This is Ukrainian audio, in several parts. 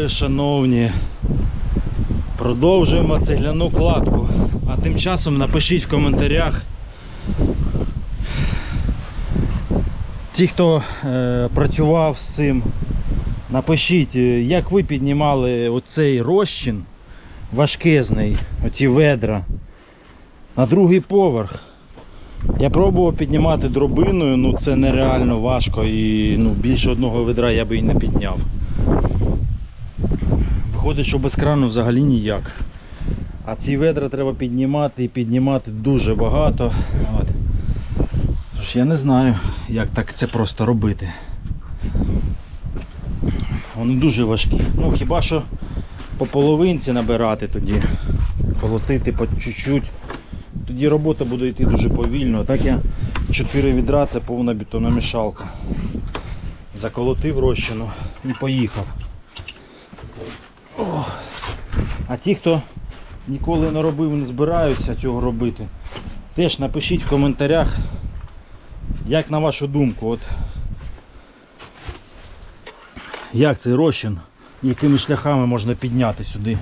Вітаю, шановні. Продовжуємо цегляну кладку. А тим часом напишіть в коментарях. Ті, хто е, працював з цим, напишіть, е, як ви піднімали оцей розчин важкезний, оці ведра на другий поверх. Я пробував піднімати дробиною, ну це нереально важко і ну, більше одного ведра я би і не підняв. Виходить, що без крану взагалі ніяк. А ці ведра треба піднімати і піднімати дуже багато. От. Тож я не знаю, як так це просто робити. Вони дуже важкі. Ну хіба що по половинці набирати тоді, колотити по чуть-чуть. Тоді робота буде йти дуже повільно. Так я 4 відра це повна бетономішалка. Заколотив розчину і поїхав. А ті, хто ніколи не робив, не збираються цього робити, теж напишіть в коментарях, як на вашу думку, от, як цей розчин, якими шляхами можна підняти сюди.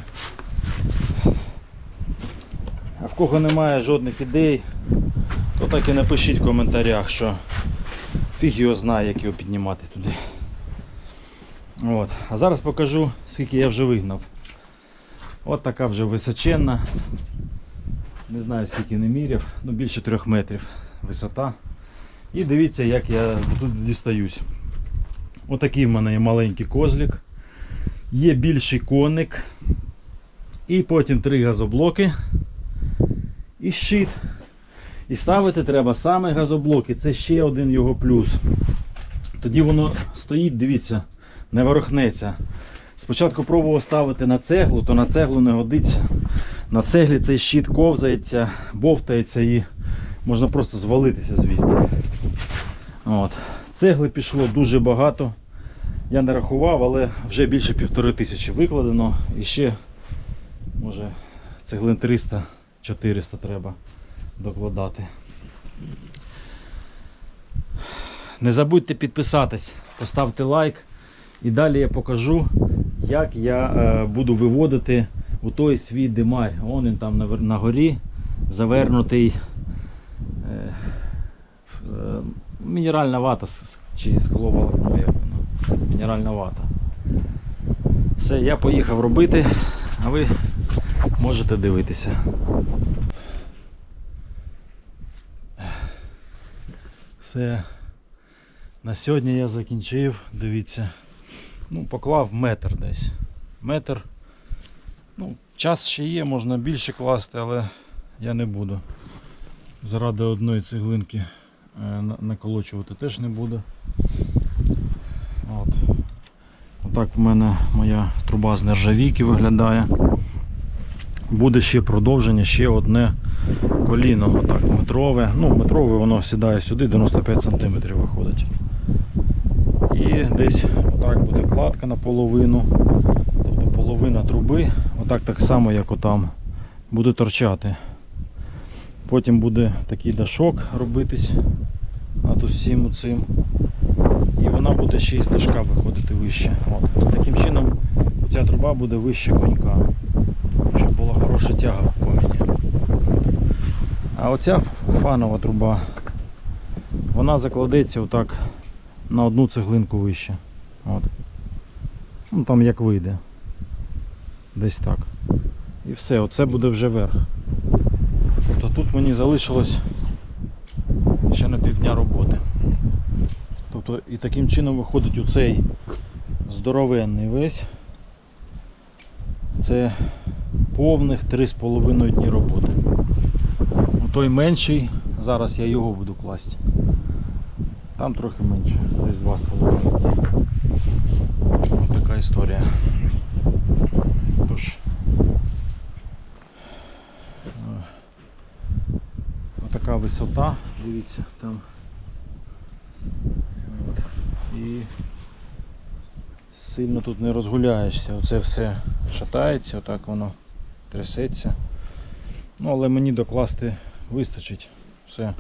А в кого немає жодних ідей, то так і напишіть в коментарях, що фіг його знає, як його піднімати туди. От. А зараз покажу, скільки я вже вигнав. От така вже височенна. Не знаю скільки не міряв, ну більше 3 метрів висота. І дивіться, як я тут дістаюсь. Отакий в мене є маленький козлик. Є більший коник. І потім три газоблоки. І щит. І ставити треба саме газоблоки. Це ще один його плюс. Тоді воно стоїть, дивіться, не ворохнеться. Спочатку пробував ставити на цеглу, то на цеглу не годиться. На цеглі цей щит ковзається, бовтається і можна просто звалитися звідти. От. Цегли пішло дуже багато. Я не рахував, але вже більше півтори тисячі викладено. І ще, може, цеглин 300-400 треба докладати. Не забудьте підписатись, поставте лайк. І далі я покажу, як я е, буду виводити у той свій димарь. Вон він там на, на горі завернутий е, е, мінеральна вата чи скловолокно, як воно. Мінеральна вата. Все, я поїхав робити, а ви можете дивитися. Все. На сьогодні я закінчив, дивіться. Ну, поклав метр десь. Метр. Ну, час ще є, можна більше класти, але я не буду. Заради одної цеглинки е, наколочувати теж не буду. От. Отак в мене моя труба з нержавійки виглядає. Буде ще продовження, ще одне коліно, отак метрове. Ну, метрове воно сідає сюди, 95 см виходить. І десь отак буде кладка наполовину. Тобто половина труби, отак так само, як отам, буде торчати. Потім буде такий дашок робитись над усім цим. І вона буде ще із дашка виходити вище. От. Таким чином ця труба буде вище конька. Щоб була хороша тяга в коміні. А оця фанова труба, вона закладеться отак на одну цеглинку вище. От. Ну там як вийде. Десь так. І все, оце буде вже верх. Тобто тут мені залишилось ще на півдня роботи. Тобто і таким чином виходить у цей здоровенний весь. Це повних 3,5 дні роботи. У той менший, зараз я його буду класти. Там трохи менше, десь 2,5 дні. Ось така історія. Тож. е, Отака висота, дивіться, там. От. І сильно тут не розгуляєшся. Оце все шатається, отак воно трясеться. Ну, але мені докласти вистачить. Все.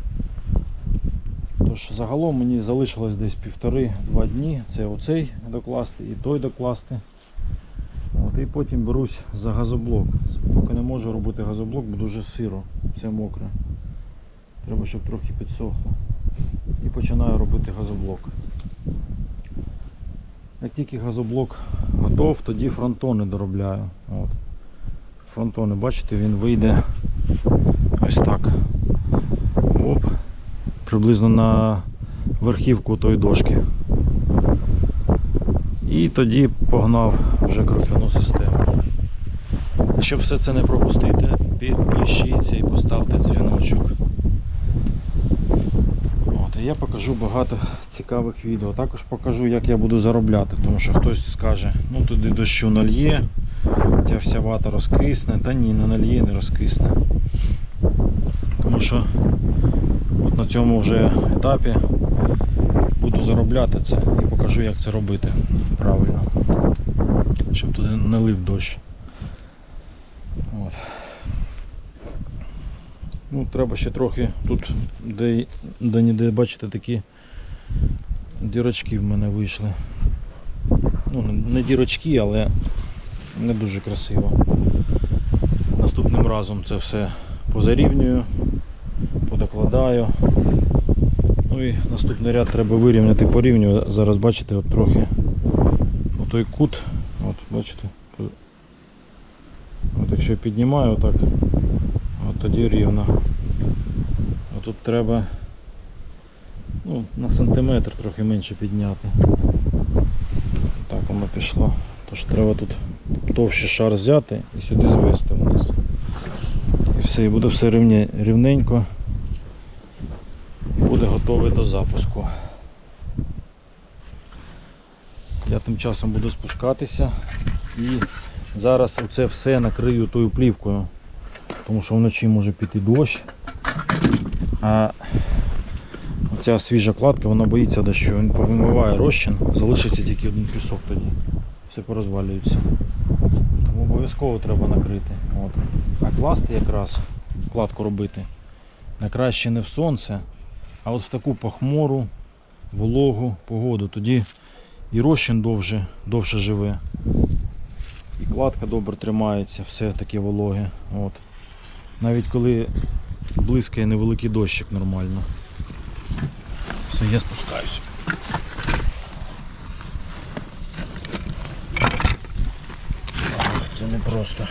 Тож загалом мені залишилось десь півтори-два дні. Це оцей докласти і той докласти. От, і потім берусь за газоблок. Поки не можу робити газоблок, бо дуже сиро, все мокре. Треба, щоб трохи підсохло. І починаю робити газоблок. Як тільки газоблок готов, тоді фронтони доробляю. От. Фронтони, бачите, він вийде ось так. Приблизно на верхівку тої дошки. І тоді погнав вже кроквяну систему. Щоб все це не пропустити, підпишіться і поставте дзвіночок. От, і я покажу багато цікавих відео. Також покажу, як я буду заробляти, тому що хтось скаже, ну туди дощу нальє, ця вся вата розкисне, та ні, не нальє, не розкисне. Тому що на цьому вже етапі буду заробляти це і покажу, як це робити правильно. Щоб туди не лив дощ. От. Ну, треба ще трохи тут, де, де ніде, бачите, такі дірочки в мене вийшли. Ну, не- дірочки, але не дуже красиво. Наступним разом це все позарівнюю, подокладаю. Ну і наступний ряд треба вирівняти по рівню. Зараз бачите, от трохи отой кут, от бачите, от якщо я піднімаю отак, от тоді рівно. А тут треба ну, на сантиметр трохи менше підняти. Так воно пішло. Тож треба тут товщий шар взяти і сюди звести вниз. І все, і буде все рівне, рівненько. Готовий до запуску. Я тим часом буду спускатися і зараз оце все накрию тою плівкою, тому що вночі може піти дощ. А оця свіжа кладка, вона боїться дощу, він повимиває розчин, залишиться тільки один пісок тоді. Все порозвалюється. Тому обов'язково треба накрити. От. А класти якраз, кладку робити, найкраще не в сонце, а от в таку похмуру, вологу погоду. Тоді і розчин довше, довше живе. І кладка добре тримається, все таке вологе. От. Навіть коли блискає невеликий дощик нормально. Все, я спускаюся. Це не просто.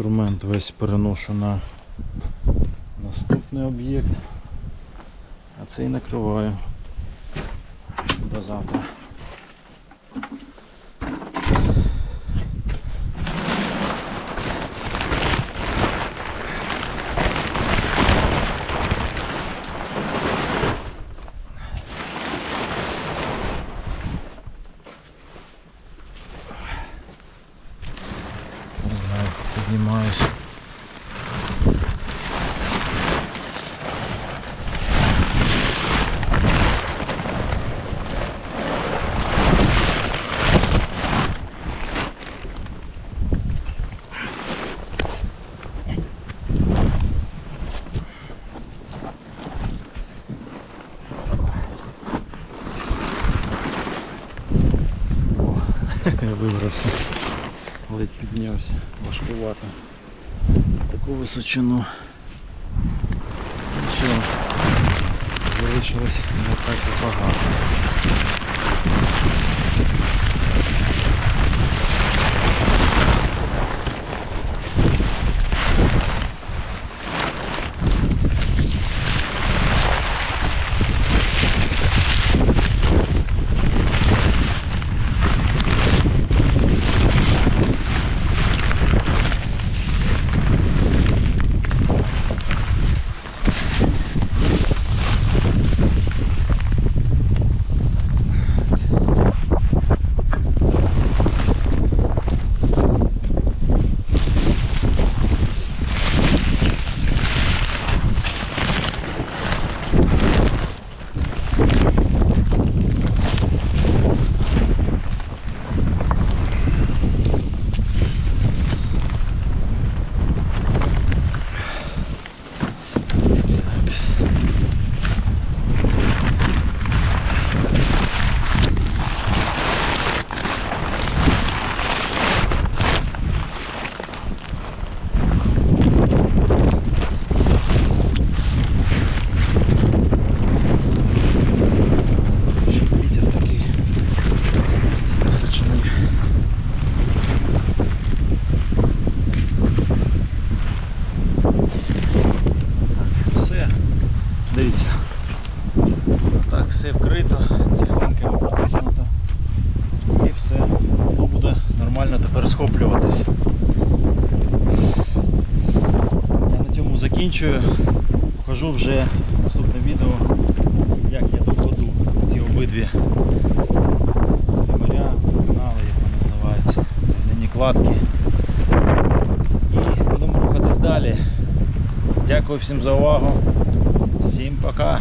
Інструмент весь переношу на наступний об'єкт, а цей накриваю до завтра. Не знаю, піднімаюся. О, вибрався. Ледь піднявся, важкувато. Таку височину. Нічого. Залишилось не так і багато. Закінчую. Покажу вже наступне відео, як я доходу ці обидві моря, канали, як вони називаються, цегляні кладки. І будемо рухатись далі. Дякую всім за увагу. Всім пока.